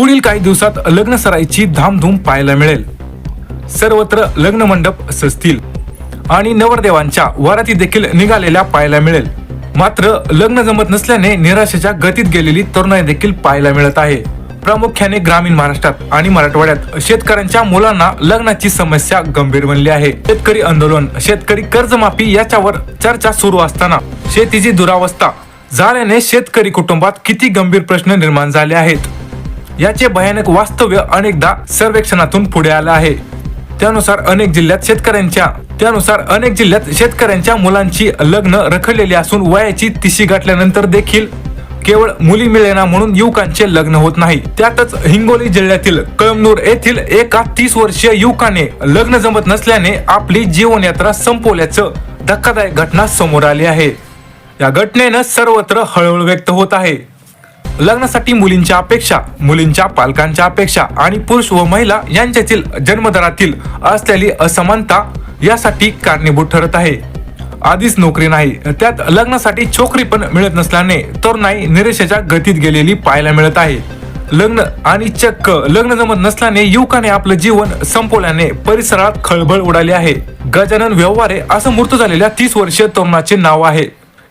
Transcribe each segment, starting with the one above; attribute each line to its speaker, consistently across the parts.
Speaker 1: पुढील काही दिवसात लग्न सरायची धामधूम पाहायला मिळेल. सर्वत्र लग्न मंडप सजतील आणि नवरदेवांच्या वराती देखील निघालेल्या पाहायला मिळेल. मात्र लग्न जमत नसल्याने निराशेच्या गतीत गेलेली तरुणाई देखील पाहायला मिळत आहे. प्रामुख्याने ग्रामीण महाराष्ट्रात आणि मराठवाड्यात शेतकऱ्यांच्या मुलांना लग्नाची समस्या गंभीर बनली आहे. शेतकरी आंदोलन शेतकरी कर्जमाफी याच्यावर चर्चा सुरू असताना शेतीची दुरावस्था झाल्याने शेतकरी कुटुंबात किती गंभीर प्रश्न निर्माण झाले आहेत? याचे भयानक वास्तव्य अनेकदा सर्वेक्षणातून पुढे आलं आहे. त्यानुसार अनेक जिल्ह्यात शेतकऱ्यांच्या त्यानुसार अनेक जिल्ह्यात शेतकऱ्यांच्या मुलांची लग्न रखडलेली असून वयाची तिशी गाठल्यानंतर देखील केवळ मुली मिळेना म्हणून युवकांचे लग्न होत नाही. त्यातच हिंगोली जिल्ह्यातील कळमनूर येथील एका तीस वर्षीय युवकाने लग्न जमत नसल्याने आपली जीवनयात्रा संपवल्याचं धक्कादायक घटना समोर आली आहे. या घटनेनं सर्वत्र हळहळ व्यक्त होत आहे. लग्नासाठी मुलींच्या अपेक्षा मुलींच्या पालकांच्या अपेक्षा आणि पुरुष व महिला यांच्यातील जन्मदरातील असलेली असमानता यासाठी कारणीभूत ठरत आहे. आधीच नोकरी नाही त्यात लग्नासाठी छोकरी पण मिळत नसल्याने तरुणाई निरेशाच्या गतीत गेलेली पाहायला मिळत आहे. लग्न आणि चक्क लग्न जमत नसल्याने युवकाने आपलं जीवन संपवल्याने परिसरात खळबळ उडाली आहे. गजानन व्यवहारे असं मृत्यू झालेल्या तीस वर्षीय तरुणाचे नाव आहे.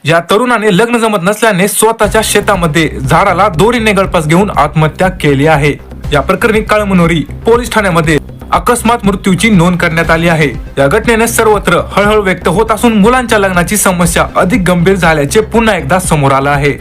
Speaker 1: या तरुणाने लग्न जमत नसल्याने स्वतःच्या शेतामध्ये झाडाला दोरीने गळपास घेऊन आत्महत्या केली आहे. या प्रकरणी काळमनोरी पोलीस ठाण्यामध्ये अकस्मात मृत्यूची नोंद करण्यात आली आहे. या घटनेने सर्वत्र हळहळ व्यक्त होत असून मुलांच्या लग्नाची समस्या अधिक गंभीर झाल्याचे पुन्हा एकदा समोर आलं आहे.